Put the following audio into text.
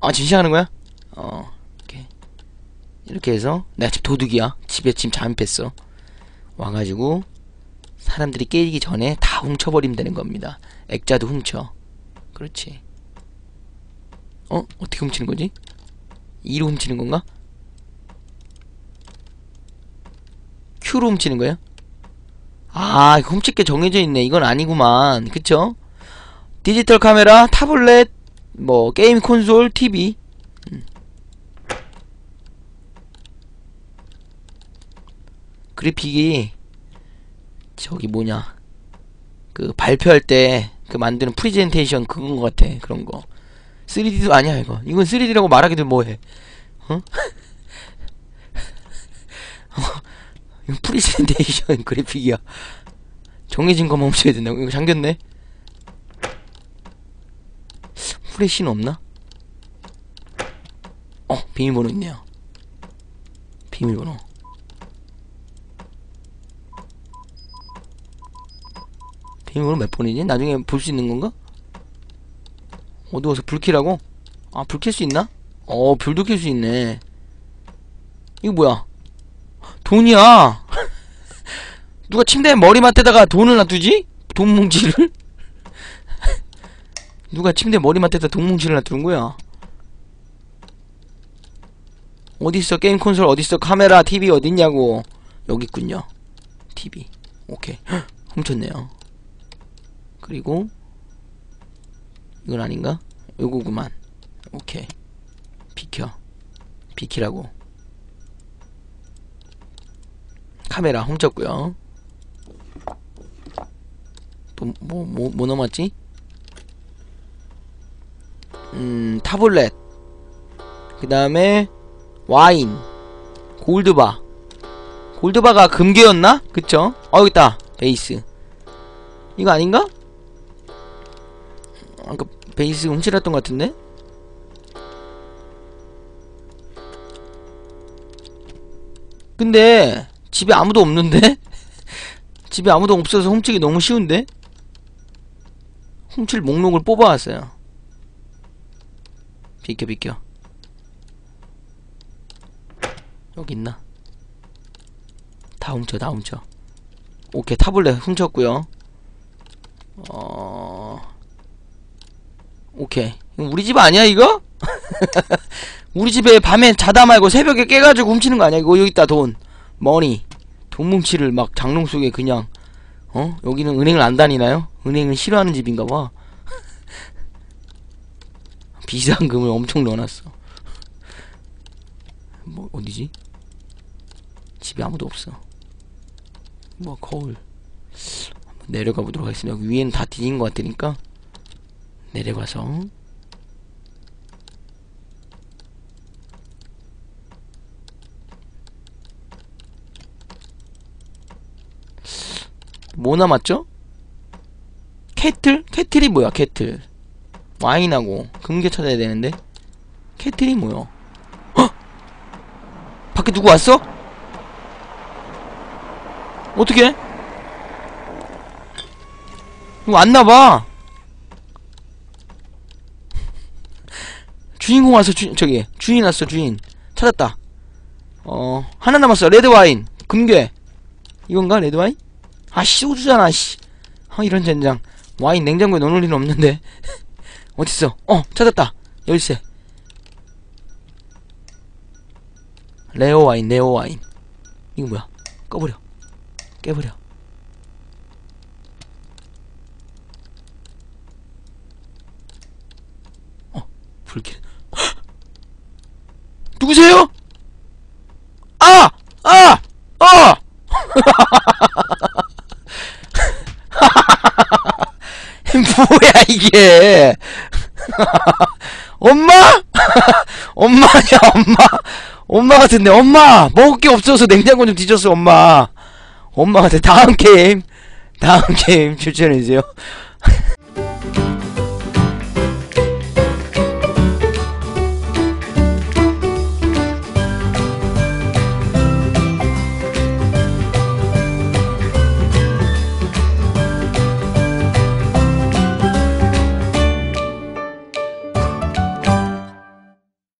아 지금 시작하는 거야? 어 이렇게 이렇게 해서 내가 지금 도둑이야 집에 지금 잠입했어 와가지고 사람들이 깨기 전에 다 훔쳐버리면 되는 겁니다 액자도 훔쳐 그렇지 어? 어떻게 훔치는 거지? 2로 훔치는 건가? Q로 훔치는 거예요? 아, 훔칠 게 정해져 있네. 이건 아니구만. 그쵸? 디지털 카메라, 타블렛, 뭐, 게임 콘솔, TV. 음. 그래픽이, 저기 뭐냐. 그, 발표할 때, 그 만드는 프리젠테이션 그건 것 같아. 그런 거. 3D도 아니야, 이거. 이건 3D라고 말하기도 뭐해. 어? 이거 프리젠테이션 그래픽이야. 정해진 것만 훔쳐야 된다고. 이거 잠겼네. 후레쉬는 없나? 어, 비밀번호 있네요. 비밀번호. 비밀번호 몇 번이지? 나중에 볼 수 있는 건가? 어두워서 불 켜라고? 아, 불 켤 수 있나? 어, 불도 켤 수 있네. 이거 뭐야? 돈이야! 누가 침대에 머리맡에다가 돈을 놔두지? 돈 뭉치를? 누가 침대 머리맡에다 돈 뭉치를 놔두는 거야? 어딨어? 게임 콘솔 어딨어? 카메라, TV 어딨냐고. 여기 있군요. TV. 오케이. 헉, 훔쳤네요. 그리고 이건 아닌가? 요거구만. 오케이. 비켜. 비키라고. 카메라 훔쳤고요. 또 뭐 뭐뭐 남았지? 음 타블렛. 그 다음에 와인, 골드바. 골드바가 금괴였나? 그쵸? 어 여기 있다. 베이스. 이거 아닌가? 아까 베이스 훔치렸던 것 같은데? 근데 집에 아무도 없는데? 집에 아무도 없어서 훔치기 너무 쉬운데? 훔칠 목록을 뽑아왔어요. 비켜 비켜. 여기 있나? 다 훔쳐 다 훔쳐. 오케이 타블렛 훔쳤고요. 어... 오케이. 우리 집 아니야 이거? 우리 집에 밤에 자다 말고 새벽에 깨가지고 훔치는 거 아니야? 이거 여기 있다 돈. 머니. 돈 뭉치를 막 장롱 속에 그냥 어? 여기는 은행을 안 다니나요? 은행을 싫어하는 집인가 봐. 비상금을 엄청 넣어놨어. 뭐 어디지? 집에 아무도 없어. 뭐 거울. 한번 내려가 보도록 하겠습니다. 위에는 다 뒤진 것 같으니까 내려가서 뭐 남았죠? 캐틀? 캐틀이 뭐야 캐틀 와인하고 금괴 찾아야 되는데? 캐틀이 뭐야? 헉! 밖에 누구 왔어? 어떻게? 왔나봐. 주인공 왔어 주, 저기. 주인 왔어 주인. 찾았다. 어 하나 남았어. 레드와인. 금괴. 이건가 레드와인? 아씨 소주잖아 씨. 아, 이런 젠장. 와인 냉장고에 넣어놓을 리는 없는데 어딨어. 어 찾았다. 열쇠. 레어 와인 레어 와인. 이거 뭐야? 꺼버려. 깨버려. 어 불길. 누구세요? 아! 아! 아! 뭐야 이게 엄마? 엄마냐 엄마. 엄마 같은데 엄마! 먹을 게 없어서 냉장고 좀 뒤졌어 엄마. 엄마 같아. 다음 게임. 다음 게임 추천해주세요